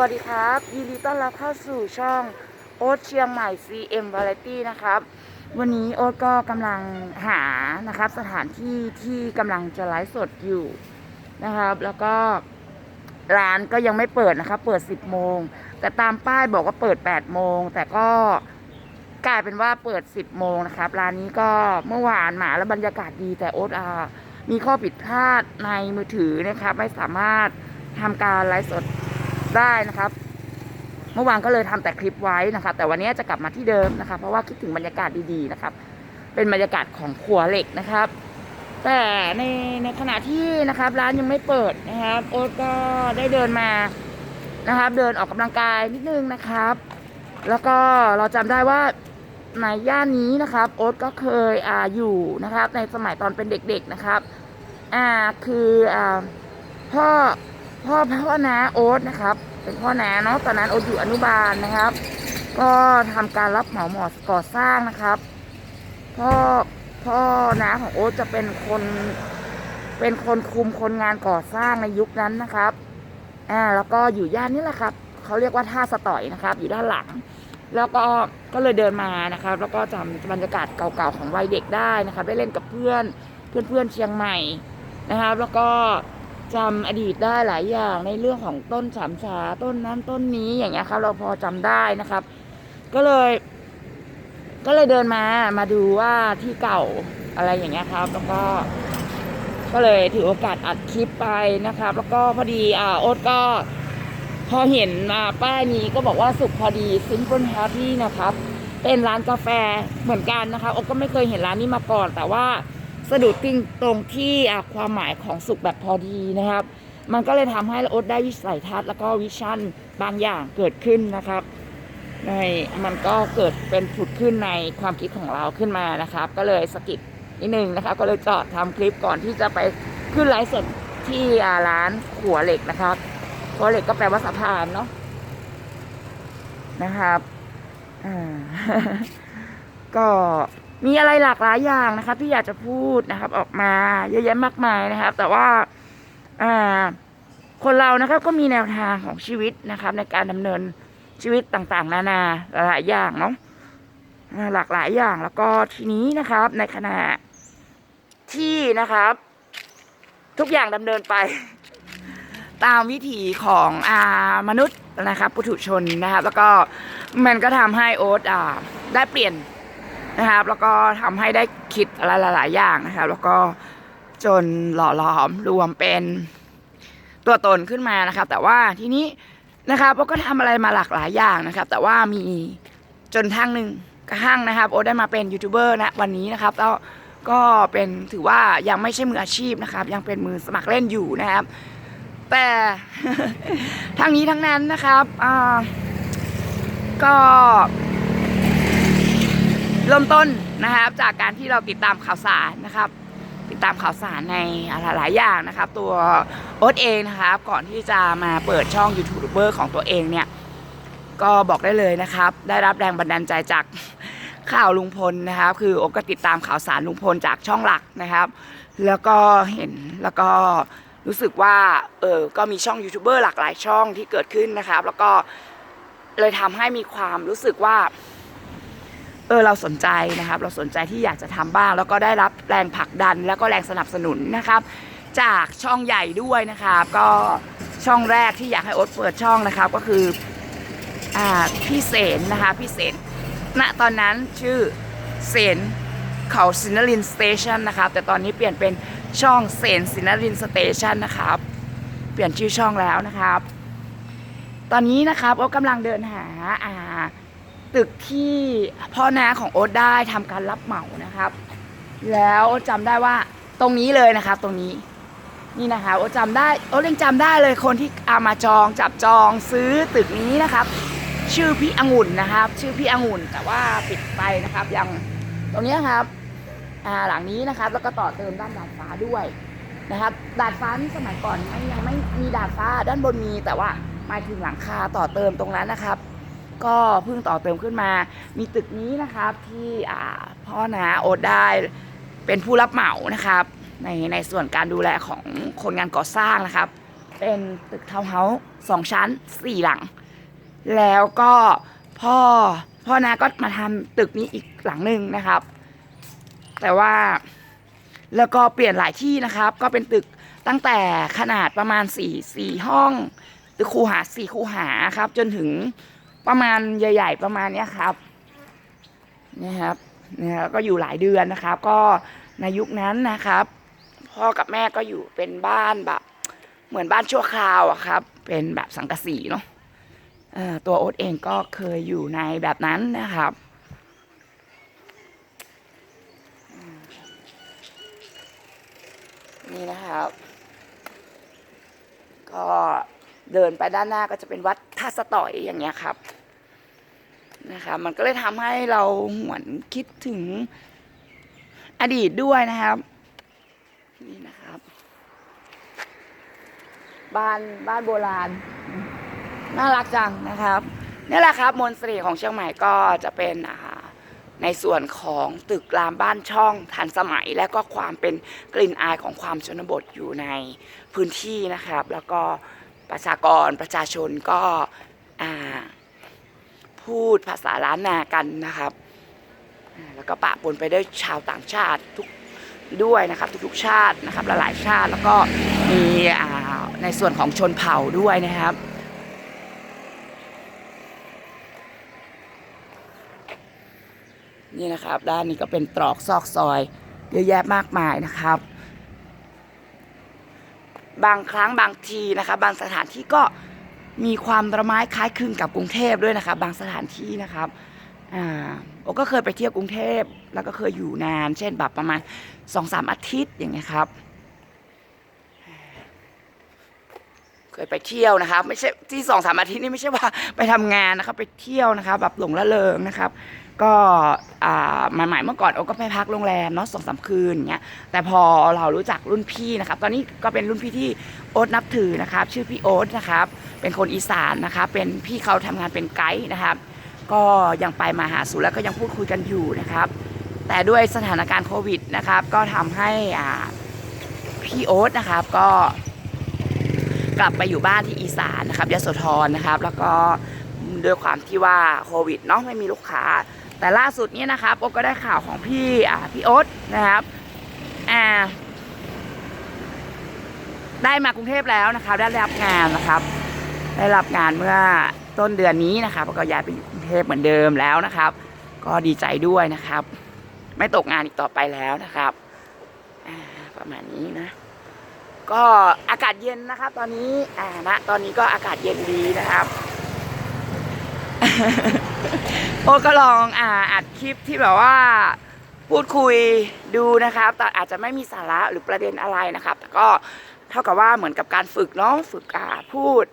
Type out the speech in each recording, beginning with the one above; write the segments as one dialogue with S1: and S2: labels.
S1: วัสดีครับ ยินดีต้อนรับเข้าสู่ช่องโอ๊ตเชียงใหม่ CM Variety นะครับ วันนี้โอ๊ตก็กำลังหานะครับ สถานที่ที่กำลังจะไลฟ์สดอยู่นะครับ แล้วก็ร้านก็ยังไม่เปิดนะครับ เปิด 10 โมง แต่ตามป้ายบอกว่าเปิด 8 โมง แต่ก็กลายเป็นว่าเปิด 10 โมงนะครับ ร้านนี้ก็เมื่อวานหมาแล้วบรรยากาศดีแต่โอ๊ตอามีข้อผิดพลาดในมือถือนะครับ ไม่สามารถทำการไลฟ์สด ได้นะครับ เมื่อวานก็เลยทำแต่คลิปไว้นะครับ แต่วันนี้จะกลับมาที่เดิมนะครับเพราะว่าคิดถึงบรรยากาศดีๆนะครับ เป็นบรรยากาศของครัวเหล็กนะครับ แต่ในในขณะที่นะครับ ร้านยังไม่เปิดนะครับ โอ๊ตก็ได้เดินมานะครับ เดินออกกำลังกายนิดนึงนะครับ แล้วก็เราจำได้ว่าในย่านนี้นะครับ โอ๊ตก็เคยอ่าอยู่นะครับ ในสมัยตอนเป็นเด็กๆนะครับ อ่าคืออ่าพ่อ พ่อพ่อนาโอ๊ตนะครับ เป็นพ่อนาเนาะตอนนั้นโอ๊ตอยู่อนุบาลนะครับ ก็ทำการรับเหมาหมอก่อสร้างนะครับ พ่อพ่อนาของโอ๊ตจะเป็นคนเป็นคนคุมคนงานก่อสร้างในยุคนั้นนะครับอ่าแล้วก็อยู่ย่านนี้แหละครับเขาเรียกว่าท่าสต่อยนะครับ อยู่ด้านหลัง แล้วก็ก็เลยเดินมานะครับ แล้วก็จำบรรยากาศเก่าๆของวัยเด็กได้นะครับ ได้เล่นกับเพื่อนเพื่อนเพื่อนๆเชียงใหม่นะครับ แล้วก็ จำอดีตได้หลายอย่างในเรื่องของต้นสามชาต้นนั้นต้นนี้อย่างเงี้ยครับ เราพอจำได้นะครับ ก็เลย ก็เลยเดินมามาดูว่าที่เก่าอะไรอย่างเงี้ยครับ แล้วก็ก็เลยถือโอกาสอัดคลิปไปนะครับ แล้วก็พอดีอ่าโอ๊ตก็พอเห็นมาป้ายนี้ก็บอกว่าสุขพอดี Simple Happy นะครับ เป็นร้านกาแฟเหมือนกันนะคะโอ๊ตก็ไม่เคยเห็นร้านนี้มาก่อน แต่ว่า สะดุดติงตรงที่ความหมายของสุขแบบพอดีนะครับ มันก็เลยทำให้โอ๊ตได้วิสัยทัศน์แล้วก็วิชั่นบางอย่างเกิดขึ้นนะครับในมันก็เกิดเป็นผุดขึ้นในความคิดของเราขึ้นมานะครับ ก็เลยสะกิดนิดนึงนะครับ ก็เลยจอดทำคลิปก่อนที่จะไปขึ้นไลฟ์สดที่ร้านขัวเหล็กนะครับขัวเหล็กก็แปลว่าสะพานเนาะนะครับอ่าก็ มีอะไรหลากหลายอย่างนะครับ ที่อยากจะพูดนะครับ ออกมาเยอะแยะมากมายนะครับ แต่ว่าอ่าคนเรานะครับก็มีแนวทางของชีวิตนะครับ ในการดำเนินชีวิตต่างๆ นานาหลายอย่างเนาะหลากหลายอย่างแล้วก็ทีนี้นะครับ ในขณะที่นะครับ ทุกอย่างดำเนินไป ตามวิถีของอามนุษย์นะครับปุถุชนนะครับ แล้วก็มันก็ทำให้โอ๊ตอ่าได้เปลี่ยน นะครับ แล้วก็ทำให้ได้คิดอะไรหลาย ๆ อย่างนะครับ แล้วก็จนหล่อหลอมรวมเป็นตัวตนขึ้นมานะครับ แต่ว่าทีนี้นะครับโอก็ทำอะไรมาหลากหลายอย่างนะครับ แต่ว่ามีจนทั้งหนึ่งกระทั่งนะครับ โอได้มาเป็นยูทูบเบอร์นะวันนี้นะครับแล้วก็เป็นถือว่ายังไม่ใช่มืออาชีพนะครับ ยังเป็นมือสมัครเล่นอยู่นะครับ แต่ทั้งนี้ทั้งนั้นนะครับอ่าก็ เริ่มต้นนะครับจากการที่เราติดตามข่าวสารนะครับ ติดตามข่าวสารในหลายๆอย่างนะครับ ตัวโอ๊ตเองนะครับก่อนที่จะมาเปิดช่องยูทูบเบอร์ของตัวเองเนี่ยก็บอกได้เลยนะครับ ได้รับแรงบันดาลใจจากข่าวลุงพลนะครับ คือโอ๊ตก็ติดตามข่าวสารลุงพลจากช่องหลักนะครับ แล้วก็เห็นแล้วก็รู้สึกว่าเออก็มีช่องยูทูบเบอร์หลากหลายช่องที่เกิดขึ้นนะครับ แล้วก็เลยทำให้มีความรู้สึกว่า เออเราสนใจนะครับ เราสนใจที่อยากจะทำบ้าง แล้วก็ได้รับแรงผลักดัน แล้วก็แรงสนับสนุนนะครับ จากช่องใหญ่ด้วยนะครับ ก็ช่องแรกที่อยากให้โอ๊ตเปิดช่องนะครับก็คืออ่าพี่เสนนะคะพี่เสนณตอนนั้นชื่อเสนเขาซินลินสเตชันนะครับแต่ตอนนี้เปลี่ยนเป็นช่องเสนซินลินสเตชันนะครับ เปลี่ยนชื่อช่องแล้วนะครับ ตอนนี้นะครับโอ๊ตกำลังเดินหาอ่า ตึกที่พ่อนาของโอ๊ตได้ทำการรับเหมานะครับ แล้วโอ๊ตจำได้ว่าตรงนี้เลยนะครับ ตรงนี้นี่นะคะโอ๊ตจำได้โอ๊ตยังจำได้เลยคนที่เอามาจองจับจองซื้อตึกนี้นะครับ ชื่อพี่องุ่นนะครับ ชื่อพี่องุ่นแต่ว่าปิดไปนะครับยังตรงนี้ครับหลังนี้นะครับแล้วก็ต่อเติมด้านดาดฟ้าด้วยนะครับ ดาดฟ้านี่สมัยก่อนไม่ยังไม่มีดาดฟ้าด้านบนมีแต่ว่าหมายถึงหลังคาต่อเติมตรงนั้นนะครับ ก็เพิ่งต่อเติมขึ้นมา มีตึกนี้นะครับที่พ่อนาโอดได้เป็นผู้รับเหมานะครับ ในในส่วนการดูแลของคนงานก่อสร้างนะครับ เป็นตึกทาวน์เฮาส์สองชั้นสี่หลัง แล้วก็พ่อพ่อนาก็มาทำตึกนี้อีกหลังหนึ่งนะครับ แต่ว่าแล้วก็เปลี่ยนหลายที่นะครับ ก็เป็นตึกตั้งแต่ขนาดประมาณสี่สี่ห้องตึกคูหาสี่คูหาครับ จนถึง ประมาณใหญ่ ๆ ประมาณเนี้ยครับนี่ครับเนี่ยก็อยู่หลายเดือนนะครับ ก็ในยุคนั้นนะครับ พ่อกับแม่ก็อยู่เป็นบ้านแบบ เหมือนบ้านชั่วคราวอะครับ เป็นแบบสังกะสีเนาะตัวโอ๊ตเองก็เคยอยู่ในแบบนั้นนะครับนี่นะครับ ก็เดินไปด้านหน้าก็จะเป็นวัดท่าสต่อยอย่างเงี้ยครับ นะครับมันก็เลยทำให้เราหวนคิดถึงอดีตด้วยนะครับ นี่นะครับ บ้านบ้านโบราณ น่ารักจังนะครับนี่แหละครับ มนต์เสน่ห์ของเชียงใหม่ก็จะเป็นในส่วนของตึกรามบ้านช่องทันสมัย และก็ความเป็นกลิ่นอายของความชนบทอยู่ในพื้นที่นะครับ แล้วก็ประชากรประชาชนก็อ่า พูดภาษาล้านนากันนะครับ แล้วก็ปะปนไปด้วยชาวต่างชาติทุกด้วยนะครับ ทุกๆชาตินะครับหลายชาติแล้วก็มีอ่าในส่วนของชนเผ่าด้วยนะครับนี่นะครับด้านนี้ก็เป็นตรอกซอกซอยเยอะแยะมากมายนะครับ บางครั้งบางทีนะครับบางสถานที่ก็ มีความระไม้คล้ายคลึงกับกรุงเทพด้วยนะครับ บางสถานที่นะครับอ่าโอก็เคยไปเที่ยวกรุงเทพแล้วก็เคยอยู่นาน เช่นแบบประมาณสองสามอาทิตย์อย่างเงี้ยครับ เคยไปเที่ยวนะครับ ไม่ใช่ที่สองสามอาทิตย์นี่ไม่ใช่ว่าไปทำงานนะครับ ไปเที่ยวนะครับ แบบหลงละเลงนะครับ ก็อ่าใหม่ๆเมื่อก่อนโอ๊ตก็ไปพักโรงแรมเนาะสองสามคืนอย่างเงี้ยแต่พอเรารู้จักรุ่นพี่นะครับตอนนี้ก็เป็นรุ่นพี่ที่โอ๊ตนับถือนะครับ ชื่อพี่โอ๊ตนะครับเป็นคนอีสานนะครับเป็นพี่เขาทำงานเป็นไกด์นะครับก็ยังไปมาหาสู่แล้วก็ยังพูดคุยกันอยู่นะครับ แต่ด้วยสถานการณ์โควิดนะครับ ก็ทำให้พี่โอ๊ตนะครับก็กลับไปอยู่บ้านที่อีสานนะครับยโสธรนะครับ แล้วก็ด้วยความที่ว่าโควิดเนาะไม่มีลูกค้า แต่ล่าสุดเนี่ยนะครับโอ๊ตก็ได้ข่าวของพี่อ่าพี่โอ๊ตนะครับอ่าได้มากรุงเทพแล้วนะครับ ได้รับงานนะครับ ได้รับงานเมื่อต้นเดือนนี้นะครับก็ย้ายไปอยู่กรุงเทพเหมือนเดิมแล้วนะครับ ก็ดีใจด้วยนะครับ ไม่ตกงานอีกต่อไปแล้วนะครับประมาณนี้นะ ก็อากาศเย็นนะครับ ตอนนี้อ่าณตอนนี้ก็อากาศเย็นดีนะครับ โอ้ก็ลองอ่าอัดคลิปที่แบบว่าพูดคุยดูนะครับแต่อาจจะไม่มีสาระหรือประเด็นอะไรนะครับ แต่ก็เท่ากับว่าเหมือนกับการฝึกเนาะฝึกอ่าพูด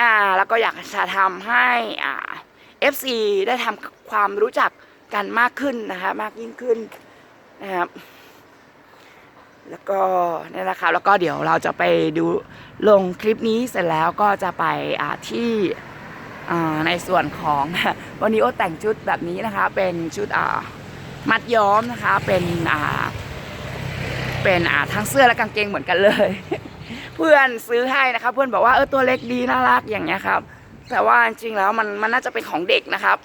S1: อ่าแล้วก็อยากจะทำให้อ่า FC ได้ทำความรู้จักกันมากขึ้นนะคะมากยิ่งขึ้นนะครับแล้วก็นี่แหละครับแล้วก็เดี๋ยวเราจะไปดูลงคลิปนี้เสร็จแล้วก็จะไปอ่าที่ ในส่วนของวันนี้โอแต่งชุดแบบนี้นะคะ เป็นชุดมัดย้อมนะคะ เป็นเป็นทั้งเสื้อและกางเกงเหมือนกันเลย เพื่อนซื้อให้นะคะ เพื่อนบอกว่าเออตัวเล็กดีน่ารักอย่างเงี้ยครับ แต่ว่าจริงๆแล้วมันมันน่าจะเป็นของเด็กนะครับ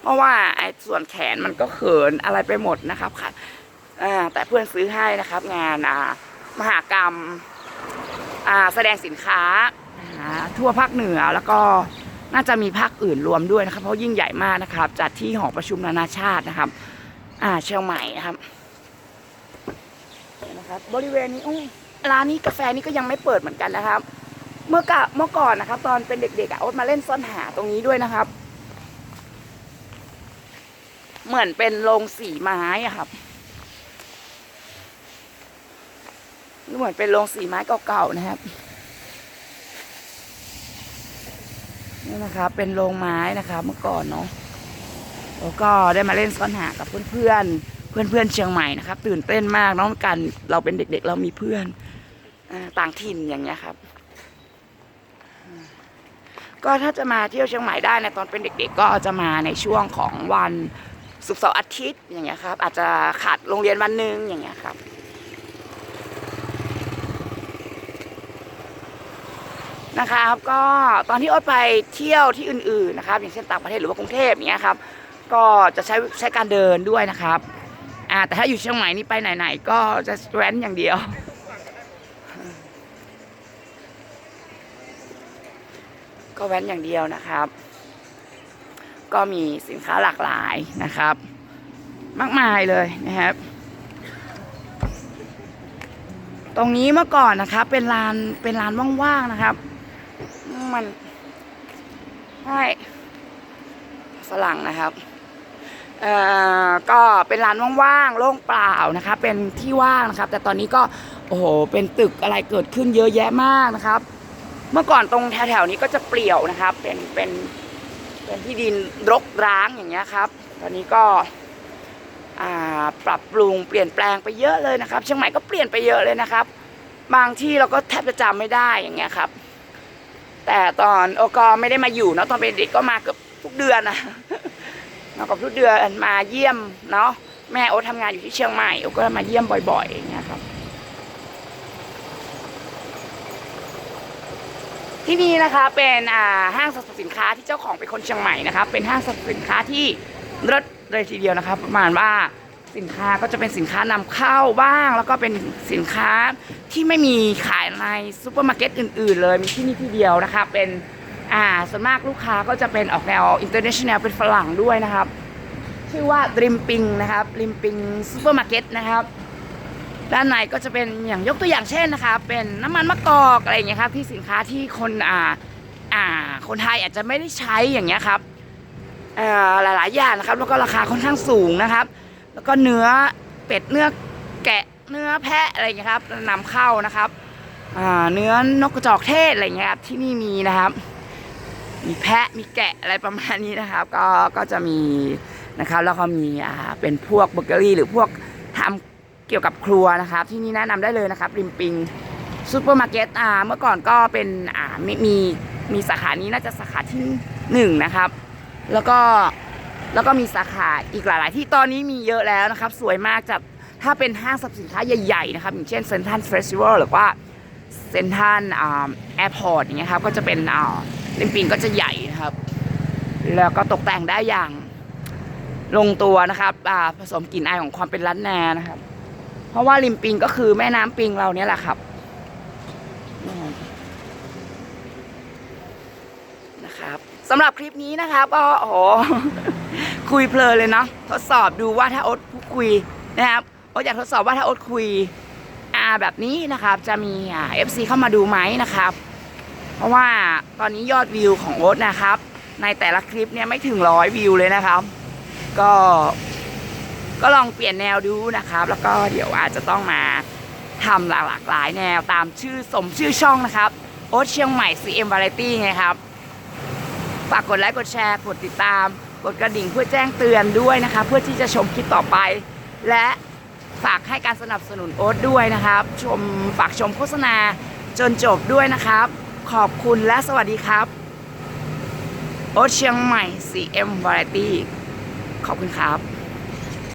S1: เพราะว่าไอ้ส่วนแขนมันก็เขินอะไรไปหมดนะครับค่ะแต่เพื่อนซื้อให้นะครับ งานมหากรรมแสดงสินค้าทั่วภาคเหนือแล้วก็ น่าจะมีภาคอื่นรวมด้วยนะครับเพราะยิ่งใหญ่มากนะครับ จัดที่หอประชุมนานาชาตินะครับ อ่าเชียงใหม่นะครับนะครับ บริเวณนี้ร้านนี้กาแฟนี่ก็ยังไม่เปิดเหมือนกันนะครับ เมื่อกะเมื่อก่อนนะครับ ตอนเป็นเด็กๆอะโอ๊ตมาเล่นซ่อนหาตรงนี้ด้วยนะครับ เหมือนเป็นโรงสีไม้อะครับเหมือนเป็นโรงสีไม้เก่าๆนะครับ นี่นะครับเป็นโรงไม้นะครับเมื่อก่อนเนาะแล้วก็ได้มาเล่นซ่อนหากับเพื่อนๆเพื่อนเชียงใหม่นะครับ ตื่นเต้นมากน้องกันเราเป็นเด็ก ๆ เรามีเพื่อนต่างถิ่นอย่างเงี้ยครับ ก็ถ้าจะมาเที่ยวเชียงใหม่ได้ในะตอนเป็นเด็ก ๆ ก็จะมาในช่วงของวันศุกร์เสาร์อาทิตย์อย่างเงี้ยครับ อาจจะขาดโรงเรียนวันหนึ่งอย่างเงี้ยครับ นะครับ ก็ตอนที่อ๊ตไปเที่ยวที่อื่นๆนะครับ อย่างเช่นต่างประเทศหรือว่ากรุงเทพอย่างเงี้ยครับ ก็จะใช้ใช้การเดินด้วยนะครับอ่าแต่ถ้าอยู่เชียงใหม่นี่ไปไหนๆก็จะแว้นอย่างเดียวก็แว้นอย่างเดียวนะครับ ก็มีสินค้าหลากหลายนะครับ มากมายเลยนะครับ ตรงนี้เมื่อก่อนนะครับเป็นลานเป็นลานว่างๆนะครับ มันใช่ฝรั่งนะครับเอ่อก็เป็นลานว่างๆโล่งเปล่านะครับเป็นที่ว่างนะครับ แต่ตอนนี้ก็โอ้โหเป็นตึกอะไรเกิดขึ้นเยอะแยะมากนะครับ เมื่อก่อนตรงแถวๆนี้ก็จะเปลี่ยวนะครับ เป็นเป็นเป็นที่ดินรกร้างอย่างเงี้ยครับ ตอนนี้ก็อ่าปรับปรุงเปลี่ยนแปลงไปเยอะเลยนะครับ เชียงใหม่ก็เปลี่ยนไปเยอะเลยนะครับ บางที่เราก็แทบจะจำไม่ได้อย่างเงี้ยครับ แต่ตอนโอกอไม่ได้มาอยู่เนาะตอนเป็นเด็กก็มาเกือบทุกเดือนนะมากับทุกเดือนมาเยี่ยมเนาะแม่โอ๊ตทำงานอยู่ที่เชียงใหม่โอ๊ตก็มาเยี่ยมบ่อยๆอย่างเงี้ยครับ ที่นี่นะคะเป็นอ่าห้างสรรพสินค้าที่เจ้าของเป็นคนเชียงใหม่นะครับเป็นห้างสรรพสินค้าที่เลิศเลยทีเดียวนะครับประมาณว่า สินค้าก็จะเป็นสินค้านำเข้าบ้าง แล้วก็เป็นสินค้าที่ไม่มีขายในซูเปอร์มาร์เก็ตอื่น ๆ เลยมีที่นี่ที่เดียวนะครับเป็นอ่าส่วนมากลูกค้าก็จะเป็นออกแนวอินเตอร์เนชั่นแนลเป็นฝรั่งด้วยนะครับ ชื่อว่าริมปิงนะครับริมปิงซูเปอร์มาร์เก็ตนะครับด้านในก็จะเป็นอย่างยกตัวอย่างเช่นนะคะ เป็นน้ำมันมะกอกอะไรอย่างเงี้ยครับที่สินค้าที่คนอ่าอ่าคนไทยอาจจะไม่ได้ใช้อย่างเงี้ยครับอ่าหลายๆอย่างนะครับแล้วก็ราคาค่อนข้างสูงนะครับ แล้วก็เนื้อเป็ดเนื้อแกะเนื้อแพะอะไรอย่างเงี้ยครับนำเข้านะครับเนื้อนกกระจอกเทศอะไรอย่างเงี้ยครับที่นี่มีนะครับ มีแพะมีแกะอะไรประมาณนี้นะครับ ก็ก็จะมีนะครับ แล้วก็มีอ่าเป็นพวกเบเกอรี่ หรือพวกทำเกี่ยวกับครัวนะครับ ที่นี่แนะนำได้เลยนะครับ ริมปิงซูเปอร์มาร์เก็ตอ่าเมื่อก่อนก็เป็นอ่ามีมีมีสาขานี้น่าจะสาขาที่หนึ่งนะครับ แล้วก็ แล้วก็มีสาขาอีกหลาย ๆ ที่ตอนนี้มีเยอะแล้วนะครับ สวยมากจากถ้าเป็นห้างสรรพสินค้าใหญ่ ๆ นะครับ อย่างเช่นเซนทันเฟสติวัลหรือว่าเซนทันแอร์พอร์ตอย่างเงี้ยครับ ก็จะเป็นอ่าริมปิงก็จะใหญ่นะครับ แล้วก็ตกแต่งได้อย่างลงตัวนะครับผสมกลิ่นอายของความเป็นล้านนานะครับ เพราะว่าริมปิงก็คือแม่น้ำปิงเราเนี่ยแหละครับนะครับสำหรับคลิปนี้นะครับก็โอ้โห คุยเพลินเลยเนาะทดสอบดูว่าถ้าโอ๊ตคุยนะครับโอ๊ตอยากทดสอบว่าถ้าโอ๊ตคุยอ่าแบบนี้นะครับ จะมีอ่า FC เข้ามาดูไหมนะครับ เพราะว่าตอนนี้ยอดวิวของโอ๊ตนะครับ ในแต่ละคลิปเนี่ยไม่ถึงร้อยวิวเลยนะครับ ก็ ก็ลองเปลี่ยนแนวดูนะครับ แล้วก็เดี๋ยวอาจจะต้องมาทำหลากหลายแนวตามชื่อสมชื่อช่องนะครับ โอ๊ตเชียงใหม่ CM Variety ไงครับ ฝากกดไลค์กดแชร์กดติดตาม กดกระดิ่งเพื่อแจ้งเตือนด้วยนะคะ เพื่อที่จะชมคลิปต่อไป และฝากให้การสนับสนุนโอ๊ตด้วยนะครับ ชมฝากชมโฆษณาจนจบด้วยนะครับ ขอบคุณและสวัสดีครับ โอ๊ตเชียงใหม่ CM Variety ขอบคุณครับ